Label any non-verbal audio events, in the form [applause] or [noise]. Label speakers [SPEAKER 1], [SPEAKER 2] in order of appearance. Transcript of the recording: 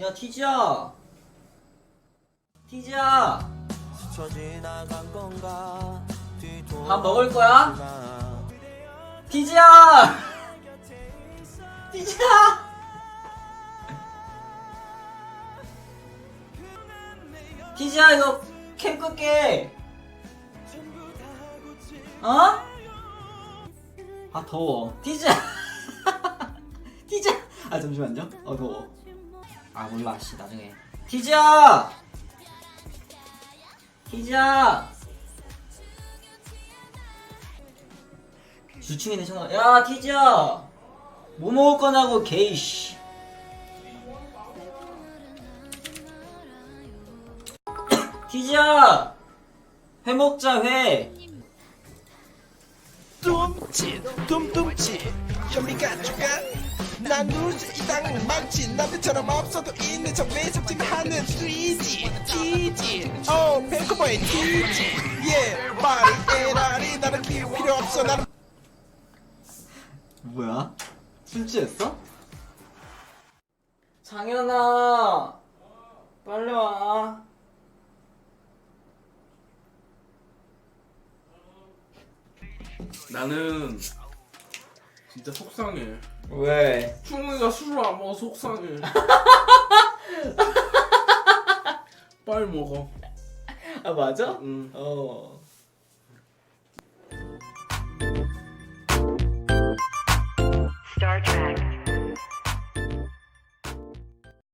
[SPEAKER 1] 야 티지야. 티지야. 밥 먹을 거야? 티지야. [laughs] 티지야. 티지야 이거 캠 끌게. 어? 아 더워. 티지야. [laughs] 티지야. 아 잠시만요. 어 더워 아 몰라 씨 나중에. 티지야! 티지야! 주층에 있는 전화 야 티지야! 뭐 먹을 거냐고 게이씨. 티지야! [coughs] 회 먹자 회.
[SPEAKER 2] 둠칫 둠둠칫 현미가 죽가 난 누르지 이 땅은 망치 남들처럼 없어도 있는 정매 잡지하는 3G TG 어 뱅크보이 TG 예 말이 에라리 나는 비우 필요 없어 나는
[SPEAKER 1] 뭐야? 술 취했어? 장현아 빨리 와
[SPEAKER 3] 나는 진짜 속상해.
[SPEAKER 1] 왜?
[SPEAKER 3] 충우이가 술을 안 먹어 속상해. [laughs] 빨리 먹어.
[SPEAKER 1] 아 맞아?
[SPEAKER 3] 응.
[SPEAKER 1] 어
[SPEAKER 4] Star Trek.